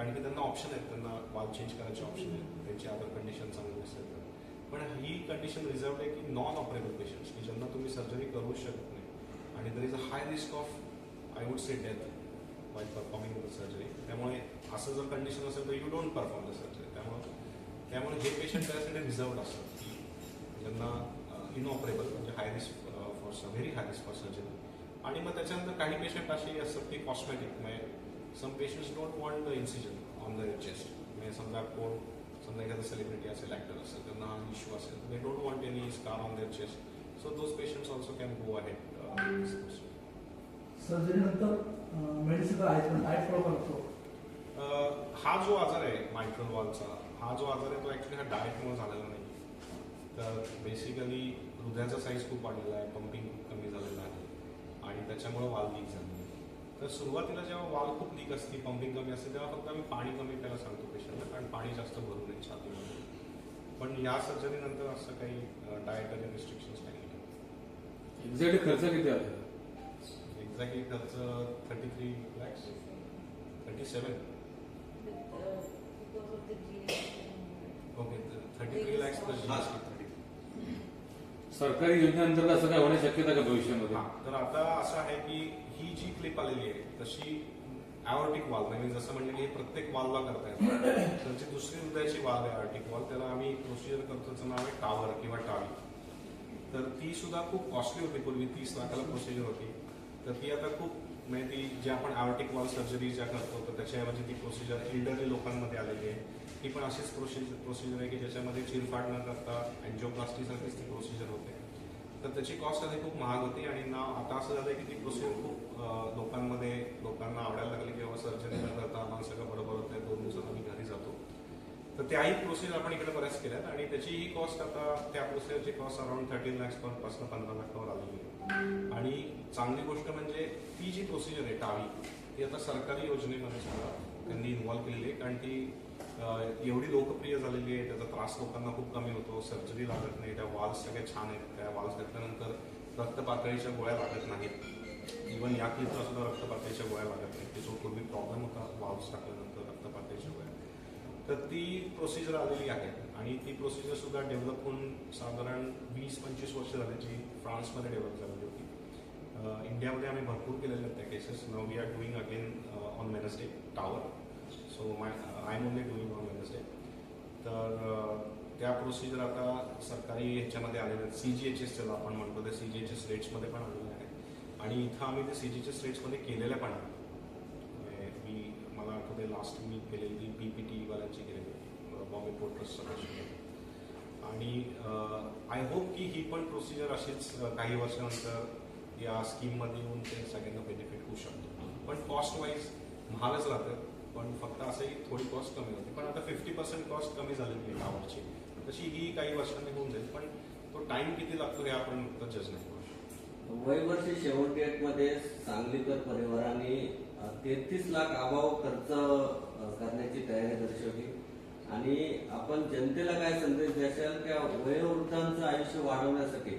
कारण की त्यांना ऑप्शन आहेत त्यांना वाल चेंज करायचे ऑप्शन आहेत त्यांची अदर कंडिशन चांगली असेल तर पण ही कंडिशन रिझर्व आहे की नॉन ऑपरेबल पेशंट्स की ज्यांना तुम्ही सर्जरी करूच शकत नाही. आणि there is a high risk of I would say death by performing the surgery त्यामुळे असं जर कंडिशन असेल तर you don't perform the surgery त्यामुळे त्यामुळे हे पेशंट त्यासाठी रिझर्व असतात. की ज्यांना uh, इनऑपरेबल म्हणजे high risk for very high risk for surgery आणि मग त्याच्यानंतर काही पेशंट असे असतात की कॉस्मेटिक म्हणजे some patients don't want the incision on the chest म्हणजे समजा कोण समजा एखादा सेलिब्रिटी असेल ऍक्टर असेल त्यांना इश्यू असेल they don't want any scar on their chest so those patients also can go ahead surgery नंतर मेडिसिन आहेत पण हा जो आजार आहे मायट्रल वॉलचा हा जो आजार आहे तो ऍक्च्युली हा डाएटमुळे झालेला नाही. तर बेसिकली हृदयाचा साईज खूप वाढलेला आहे पंपिंग कमी झालेलं आहे. आणि त्याच्यामुळे वाल लीक झाली. तर सुरुवातीला जेव्हा वाल खूप लीक असते पंपिंग कमी असते तेव्हा फक्त आम्ही पाणी कमी प्यायला सांगतो पेशंटला कारण पाणी जास्त भरू नये छातीमध्ये. पण या सर्जरीनंतर असं काही डाएटरी रिस्ट्रिक्शन्स नाही एक्झॅक्ट खर्च किती आला एक्झॅक्टली खर्च thirty three lakhs thirty seven okay thirty three lakhs plus G S T सरकारी योजनेअंतर्गत असं काय होण्याची शक्यता का भविष्यामध्ये? हा, तर आता असं आहे की ही जी क्लिप आलेली आहे तशी ॲवर्टिक वाल म्हणजे जसं म्हणलं की हे प्रत्येक वालला करता येतं. तर जी दुसरी हृदयाची वाल आहे आर्टिक वाल त्याला आम्ही प्रोसिजर करतो त्याचं नाव आहे टावर किंवा टावी. तर ती सुद्धा खूप कॉस्टली होती पूर्वी तीस लाखाला प्रोसिजर होती. तर ती आता खूप म्हणजे ती जे आपण आर्टिक वॉल सर्जरी ज्या करतो तर त्याच्याऐवजी ती प्रोसिजर एल्डरली लोकांमध्ये आलेली आहे. ती पण अशीच प्रोसिजर प्रोसिजर आहे की ज्याच्यामध्ये चिरफाड न करता अँजिओप्लास्टी सारखीच ती प्रोसिजर होते. तर त्याची कॉस्ट आधी खूप महाग होती आणि ना आता असं झालंय की ती प्रोसिजर खूप लोकांमध्ये लोकांना आवडायला लागली की बाबा सर्जरी न करता आम्हाला सगळं बरोबर होतं दोन दिवसात आम्ही घरी जातो. तर त्याही प्रोसिजर आपण इकडे बऱ्याच केल्यात आणि त्याची ही कॉस्ट आता त्या प्रोसिजरची कॉस्ट अराउंड थर्टीन लॅक्सपासून पंधरा लाखावर आलेली आहे. आणि चांगली गोष्ट म्हणजे ती जी प्रोसिजर आहे टावी ती आता सरकारी योजनेमध्ये सुद्धा त्यांनी इन्व्हॉल्व्ह केलेली आहे. कारण ती एवढी लोकप्रिय झालेली आहे त्याचा त्रास लोकांना खूप कमी होतो सर्जरी लागत नाही त्या वॉल्स सगळ्या छान आहेत त्या वॉल्स घेतल्यानंतर रक्त पातळीच्या गोळ्या लागत नाहीत. इव्हन या क्लिपला सुद्धा रक्त पातळीच्या गोळ्या लागत नाहीत. की जो पूर्वी प्रॉब्लेम होता वॉल्स टाकल्यानंतर रक्त पातळीच्या गोळ्या. तर ती प्रोसिजर आलेली आहे आणि ती प्रोसिजर सुद्धा डेव्हलप होऊन साधारण वीस पंचवीस वर्ष झाली जी फ्रान्समध्ये डेव्हलप झालेली होती. इंडियामध्ये आम्ही भरपूर केलेल्या आहेत त्या cases now we are doing again on Wednesday tower so my I am only doing तर त्या प्रोसिजर आता सरकारी ह्याच्यामध्ये आलेल्या आहेत. सी जी एच एस ज्याला आपण म्हणतो त्या सी जी एच एस रेट्समध्ये पण आलेल्या आहेत. आणि इथं आम्ही ते सी जी एच एस रेट्समध्ये केलेल्या पण आहेत. म्हणजे मी मला आठवते लास्ट मी केलेली बी पी टी वाल्यांची केलेली बॉम्बे पोर्ट ट्रस्ट आणि आय होप की ही पण प्रोसिजर अशीच काही वर्षानंतर या स्कीममध्ये येऊन ते सगळ्यांना बेनिफिट होऊ शकतो. पण कॉस्ट वाईज महागच राहतं. पण फक्त असंही थोडी कॉस्ट कमी होती. पण आता फिफ्टी पर्सेंट कॉस्ट कमी झालेली आहे टावरची तशी ही काही वर्षांनी होऊन जाईल पण तो टाइम किती लागतो हे आपण जज नाही करू शकतो. वयवर्षी शेवट डेटमध्ये सांगलीकर परिवाराने तेहतीस लाख अभाव खर्च करण्याची तयारी दर्शवली. आणि आपण जनतेला काय संदेश द्याल की वयोवृद्धांचं आयुष्य वाढवण्यासाठी?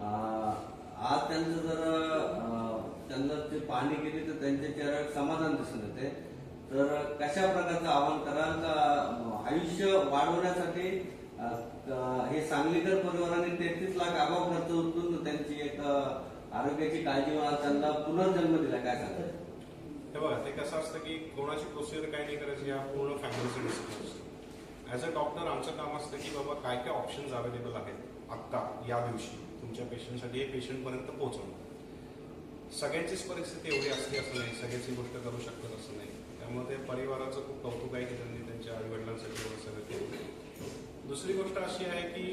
आज त्यांचं जर त्यांना ते पाणी गेली तर त्यांच्या चेहऱ्यावर समाधान दिसून येते. तर कशा प्रकारचं आवाहन कराल का आयुष्य वाढवण्यासाठी हे सांगलीकर परिवाराने तेहतीस लाख अभाव खर्च उचलून त्यांची एक आरोग्याची काळजी म्हणा त्यांना पुनर्जन्म दिला काय सांगतात हे बघा ते कसं असतं की कोणाची प्रोसिजर काय नाही करायची या पूर्ण फॅमिलीचं डिसिजन असतं. ॲज अ डॉक्टर आमचं काम असतं की बाबा काय काय ऑप्शन्स अवेलेबल आहेत आत्ता या दिवशी. तुमच्या पेशंटसाठी हे पेशंटपर्यंत पोहोचवणं. सगळ्यांचीच परिस्थिती एवढी असली असं नाही सगळ्याची गोष्ट करू शकतात असं नाही. त्यामुळे ते परिवाराचं खूप कौतुक आहे की त्यांनी त्यांच्या आईवडिलांसाठी एवढं सगळं केलं. दुसरी गोष्ट अशी आहे की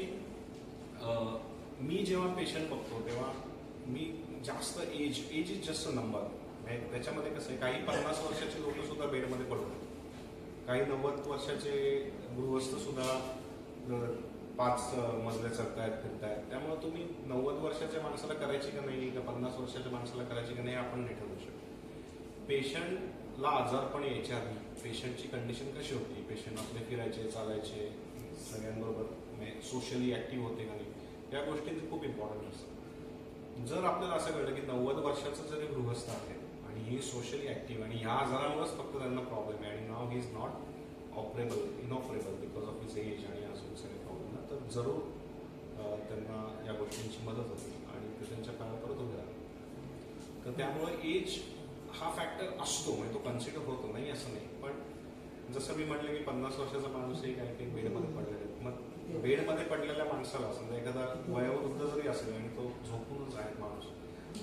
मी जेव्हा पेशंट बघतो तेव्हा मी जास्त age age is just a number त्याच्यामध्ये कसं आहे काही पन्नास वर्षाचे लोक सुद्धा बेडमध्ये पडतात. काही नव्वद वर्षाचे गृहस्थ सुद्धा पाच मजले चढतायत फिरतायत. त्यामुळे तुम्ही नव्वद वर्षाच्या माणसाला करायची का नाही का पन्नास वर्षाच्या माणसाला करायची का नाही आपण नाही ठरवू शकतो. पेशंटला आजारपण यायच्या आधी पेशंटची कंडिशन कशी होती? पेशंट आपले फिरायचे चालायचे सगळ्यांबरोबर म्हणजे सोशली ऍक्टिव्ह होते का नाही? या गोष्टी खूप इम्पॉर्टंट असतात जर आपल्याला असं कळलं की नव्वद वर्षाचं जरी गृहस्थ आहे आणि ही सोशली ऍक्टिव्ह आणि ह्या आजारामुळेच फक्त त्यांना प्रॉब्लेम आहे आणि now he is not operable inoperable because of his age आणि अजून सगळे जरूर त्यांना या गोष्टींची मदत होते आणि ते त्यांच्या काळात परत उभे तर त्यामुळे एज हा फॅक्टर असतो म्हणजे तो कन्सिडर होतो नाही असं नाही. पण जसं मी म्हटलं की पन्नास वर्षाचा माणूस एक काही काही बेडमध्ये पडलेला आहे. मग बेडमध्ये पडलेल्या माणसाला समजा एखादा वयोवृद्ध जरी असेल आणि तो झोपूनच आहे माणूस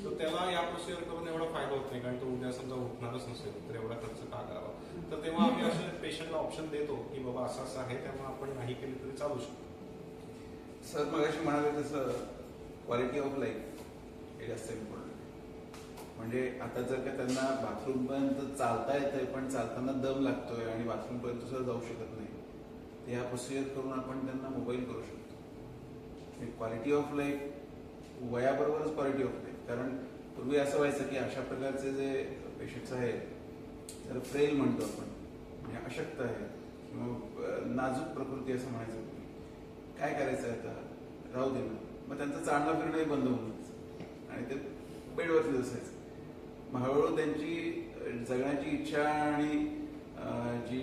तर त्याला या प्रोसिजर करून एवढा फायदा होत नाही कारण तो उद्या समजा उठणारच नसेल तर एवढा खर्च का करावा? तर तेव्हा आम्ही असे पेशंटला ऑप्शन देतो की बाबा असं असं आहे त्यामुळे आपण नाही केली तरी चालू शकतो. सर मगाशी म्हणाले तसं क्वालिटी ऑफ लाईफ हे जास्त इम्पॉर्टंट म्हणजे आता जर का त्यांना बाथरूमपर्यंत चालता येतंय पण चालताना दम लागतोय आणि बाथरूम पर्यंत सुद्धा जाऊ शकत नाही तर या प्रोसिजर करून आपण त्यांना मोबाईल करू शकतो. क्वालिटी ऑफ लाईफ वयाबरोबरच क्वालिटी ऑफ लाईफ कारण पूर्वी असं व्हायचं की अशा प्रकारचे जे पेशंट्स आहेत तर फ्रेल म्हणतो आपण म्हणजे अशक्त आहे किंवा नाजूक प्रकृती असं म्हणायचं. काय करायचं आहे आता? राहू दे ना. मग त्यांचं चालणं फिरणंही बंद होऊन आणि ते बेडवरती बसायचं. मग हळूहळू त्यांची जगण्याची इच्छा आणि जी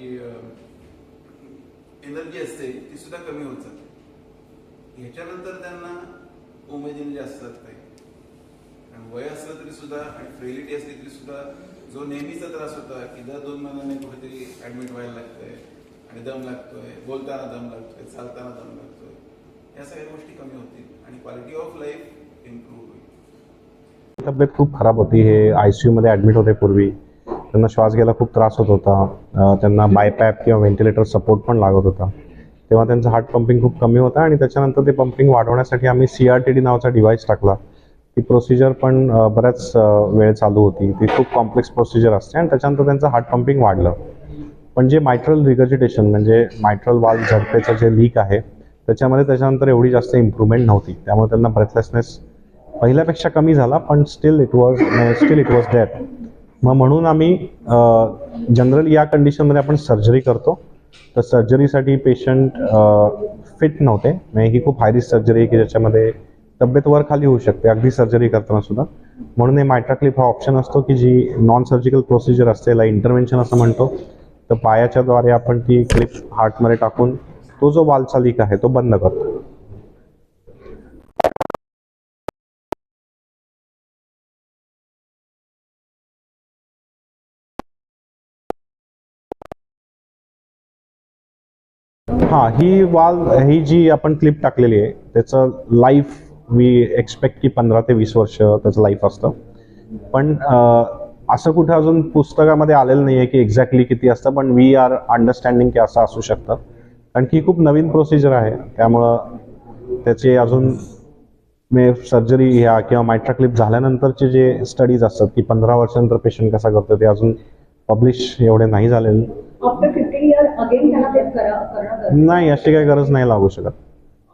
एनर्जी असते ती सुद्धा कमी होत जाते. ह्याच्यानंतर त्यांना उमेदीने जास्त काही कारण वय असलं तरी सुद्धा आणि फ्रेलिटी असली तरी सुद्धा जो नेहमीचा त्रास होता की दर दोन महिन्याने कुठेतरी ऍडमिट व्हायला लागतंय. आणि दम लागतोय बोलताना दम लागतोय चालताना दम लागतोय. या सगळ्या गोष्टी कमी होतील आणि क्वालिटी ऑफ लाईफ इम्प्रूव्ह होईल. तब्येत खूप खराब होती हे आय सी यूमध्ये ॲडमिट होते पूर्वी. त्यांना श्वास घ्यायला खूप त्रास होत होता. त्यांना बायपॅप किंवा व्हेंटिलेटर सपोर्ट पण लागत होता. तेव्हा त्यांचं हार्ट पंपिंग खूप कमी होतं आणि त्याच्यानंतर ते पंपिंग वाढवण्यासाठी आम्ही सी आर टी डी नावाचा डिव्हाइस टाकला. ती प्रोसिजर पण बऱ्याच वेळ चालू होती. ती खूप कॉम्प्लेक्स प्रोसिजर असते आणि त्याच्यानंतर त्यांचं हार्ट पंपिंग वाढलं. पण जे मायट्रल रिगर्जिटेशन म्हणजे मायट्रल वाल झडपेचं जे लीक आहे त्याच्यामध्ये त्याच्यानंतर एवढी जास्त इम्प्रूव्हमेंट नव्हती. त्यामुळे त्यांना ब्रेथलेसनेस पहिल्यापेक्षा कमी झाला पण still it was still it was date मग म्हणून आम्ही जनरली या कंडिशनमध्ये आपण सर्जरी करतो. तर सर्जरीसाठी पेशंट फिट नव्हते. म्हणजे ही खूप हाय रिस्क सर्जरी आहे की ज्याच्यामध्ये तब्येत वर खाली होऊ शकते. अगदी सर्जरी करताना सुद्धा. म्हणून हे मायट्राक्लिप हा ऑप्शन असतो की जी नॉन सर्जिकल प्रोसिजर असते याला इंटरव्हेन्शन असं म्हणतो. तर पायाच्या द्वारे आपण ती क्लिप हार्टमध्ये टाकून तो जो वालचालिक आहे तो बंद करतो. हा ही वाल ही जी आपण क्लिप टाकलेली आहे त्याचं लाईफ वी एक्सपेक्ट की पंधरा ते वीस वर्ष त्याचं लाईफ असतं. पण असं कुठं अजून पुस्तकामध्ये आलेलं नाही आहे की एक्झॅक्टली किती असतं पण वी आर अंडरस्टँडिंग की असं असू शकतं. कारण की खूप नवीन प्रोसिजर आहे. त्यामुळं त्याचे अजून सर्जरी ह्या किंवा मायट्रा क्लिप झाल्यानंतरचे जे स्टडीज असतात की पंधरा वर्षानंतर पेशंट कसा करतो ते अजून पब्लिश एवढे नाही झालेले. नाही अशी काही गरज नाही लागू शकत.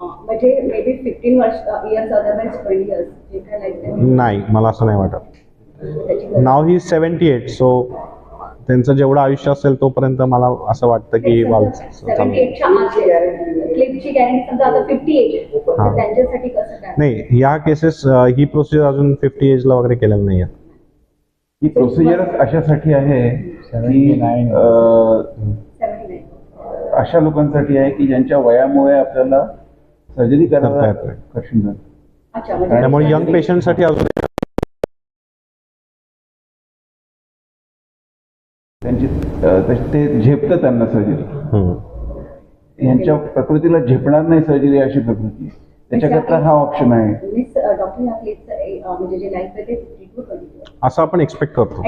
म्हणजे मे बी फिफ्टीन वर्ष इयर्स अदरवाईज ट्वेंटी इयर्स जे काय लाईफ नाही मला असं नाही वाटत. Now he seventy eight so त्यांचं जेवढं आयुष्य असेल तोपर्यंत मला असं वाटतं की वाल नाही या केसेस ही प्रोसिजर अजून फिफ्टी एजला वगैरे केलेलं नाही आहे ही प्रोसिजरच अशासाठी आहे? की अशा लोकांसाठी आहे की ज्यांच्या वयामुळे आपल्याला सर्जरी करता करायला. कठीण जातं म्हणजे त्यामुळे यंग पेशंटसाठी अजून त्यांची ते- झेपतं त्यांना सर्जरी हम्म. यांच्या प्रकृतीला झेपणार नाही सर्जरी अशी प्रकृती. आहे. त्याच्याकरता हा ऑप्शन आहे. म्हणजे जे आहे असं आपण एक्सपेक्ट करतो.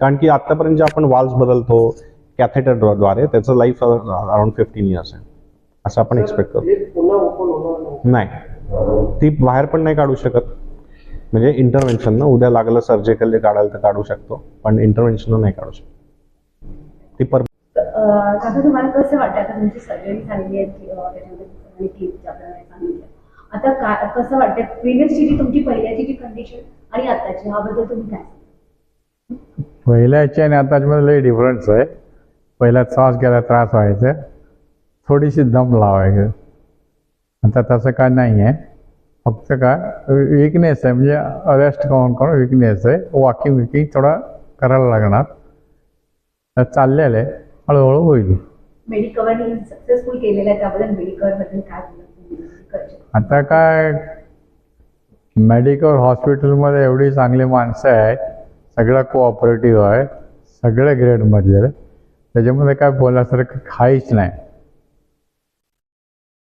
कारण की आतापर्यंत जे आपण वाल्स बदलतो कॅथेटरद्वारे त्याचं लाईफ अराउंड फिफ्टीन इयर्स आहे. असं आपण एक्सपेक्ट करतो. नाही. ती बाहेर पण नाही काढू शकत. म्हणजे इंटरव्हेन्शन ना उद्या लागलं सर्जिकल काढायला तर काढू शकतो. पण इंटरव्हेन्शन नाही काढू शकतो. ती पर काका तुम्हाला कसं वाटतं? आता तुमची सर्जरी झालेली आहे की, अं, त्याच्यामध्ये आणि क्लिपच्या आपल्याला सांगितलं. आता काय कसं वाटतं? प्रिव्हियसची जी तुमची पहिल्याची जी कंडिशन आणि आताची ह्याबद्दल तुम्ही काय पहिल्याच्या आणि आताच्या लई डिफरन्स आहे. पहिला श्वास घ्यायला त्रास व्हायचा. थोडीशी दम लावायचं. आता तसं काय नाही आहे. फक्त काय विकनेस आहे. म्हणजे अरेस्ट करून करून विकनेस आहे. वॉकिंग विकिंग थोडा करायला लागणार. चाललेलं आहे हळूहळू होईल मेडिकवरने सक्सेसफुल केलेलं आहे त्याबद्दल मेडिकवर बद्दल काय बोलणार तुम्ही? मेडिकवरच्या? आता काय मेडिकल हॉस्पिटलमध्ये एवढी चांगली माणसं आहेत सगळं कोऑपरेटिव्ह आहे सगळे ग्रेडमधले त्याच्यामध्ये काय बोलण्यासारखं काहीच नाही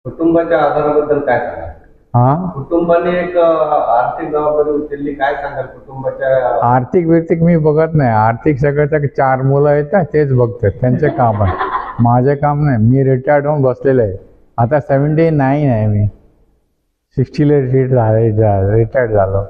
कुटुंबाच्या आधाराबद्दल काय सांगाल हां? कुटुंबाने एक आर्थिक जबाबदारी उचलली. काय सांगाल कुटुंबाच्या? आर्थिक बिर्थिक मी बघत नाही. आर्थिक सगळं चार मुलं आहेत ना तेच बघतात त्यांचे काम आहे. माझे काम नाही. मी रिटायर्ड होऊन बसलेलो आहे. आता सेवन्टी नाईन आहे मी. सिक्स्टीला रिटायर्ड झालो.